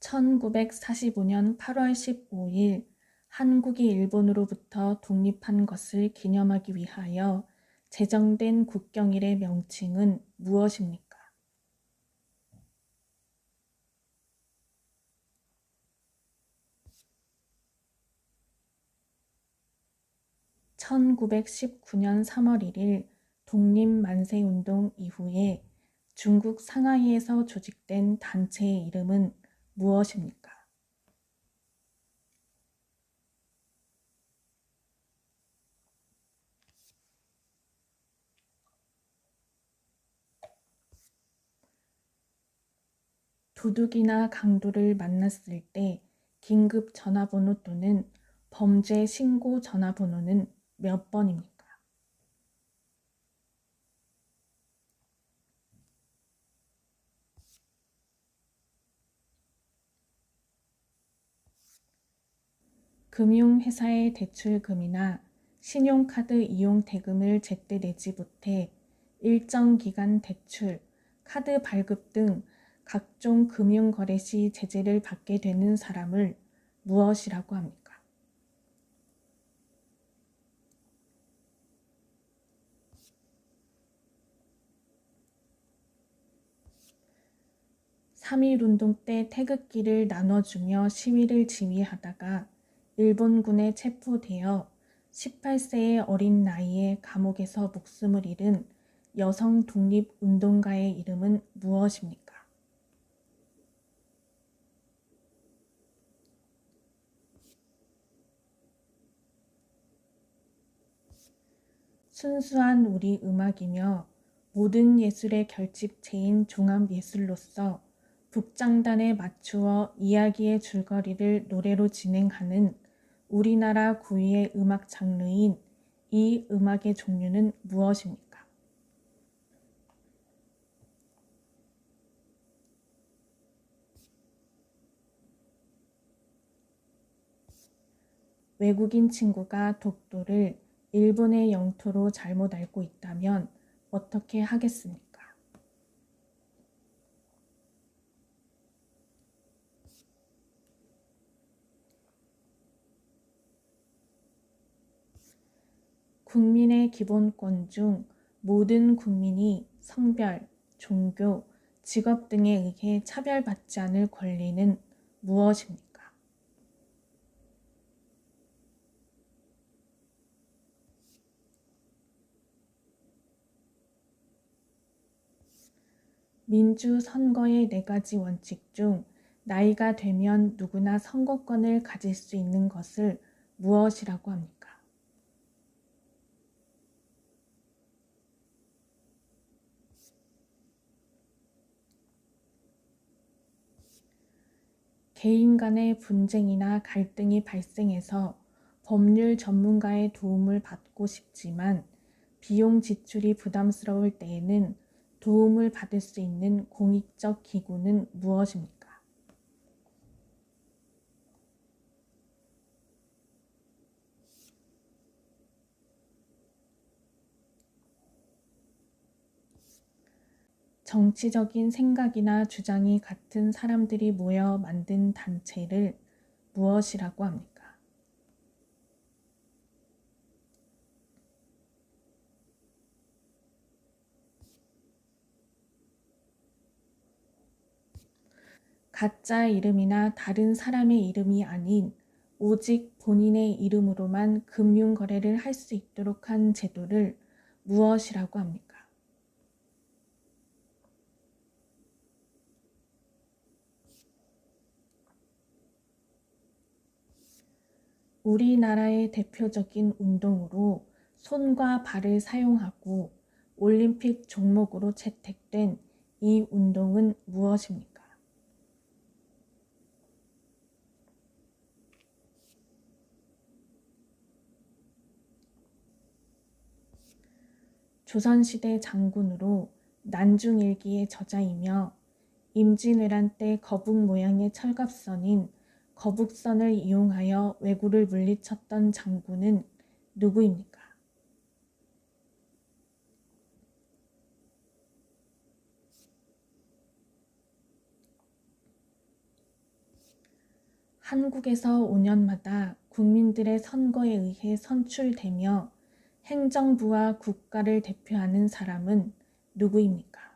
1945년 8월 15일 한국이 일본으로부터 독립한 것을 기념하기 위하여 제정된 국경일의 명칭은 무엇입니까? (1919년 3월 1일) 독립만세운동 이후에 중국 상하이에서 조직된 단체의 이름은 무엇입니까? 도둑이나 강도를 만났을 때 긴급 전화번호 또는 범죄 신고 전화번호는 몇 번입니까? 금융회사의 대출금이나 신용카드 이용 대금을 제때 내지 못해 일정 기간 대출, 카드 발급 등 각종 금융거래 시 제재를 받게 되는 사람을 무엇이라고 합니까? (3.1 운동) 때 태극기를 나눠주며 시위를 지휘하다가 일본군에 체포되어 18세의 어린 나이에 감옥에서 목숨을 잃은 여성 독립운동가의 이름은 무엇입니까? 순수한 우리 음악이며 모든 예술의 결집체인 종합예술로서 북장단에 맞추어 이야기의 줄거리를 노래로 진행하는 우리나라 고유의 음악 장르인 이 음악의 종류는 무엇입니까? 외국인 친구가 독도를 일본의 영토로 잘못 알고 있다면 어떻게 하겠습니까? 국민의 기본권 중 모든 국민이 성별, 종교, 직업 등에 의해 차별받지 않을 권리는 무엇입니까? 민주 선거의 네 가지 원칙 중 나이가 되면 누구나 선거권을 가질 수 있는 것을 무엇이라고 합니까? 개인 간의 분쟁이나 갈등이 발생해서 법률 전문가의 도움을 받고 싶지만 비용 지출이 부담스러울 때에는 도움을 받을 수 있는 공익적 기구는 무엇입니까? 정치적인 생각이나 주장이 같은 사람들이 모여 만든 단체를 무엇이라고 합니까? 가짜 이름이나 다른 사람의 이름이 아닌 오직 본인의 이름으로만 금융 거래를 할 수 있도록 한 제도를 무엇이라고 합니까? 우리나라의 대표적인 운동으로 손과 발을 사용하고 올림픽 종목으로 채택된 이 운동은 무엇입니까? 조선시대 장군으로 난중일기의 저자이며 임진왜란 때 거북 모양의 철갑선인 거북선을 이용하여 왜구를 물리쳤던 장군은 누구입니까? 한국에서 5년마다 국민들의 선거에 의해 선출되며 행정부와 국가를 대표하는 사람은 누구입니까?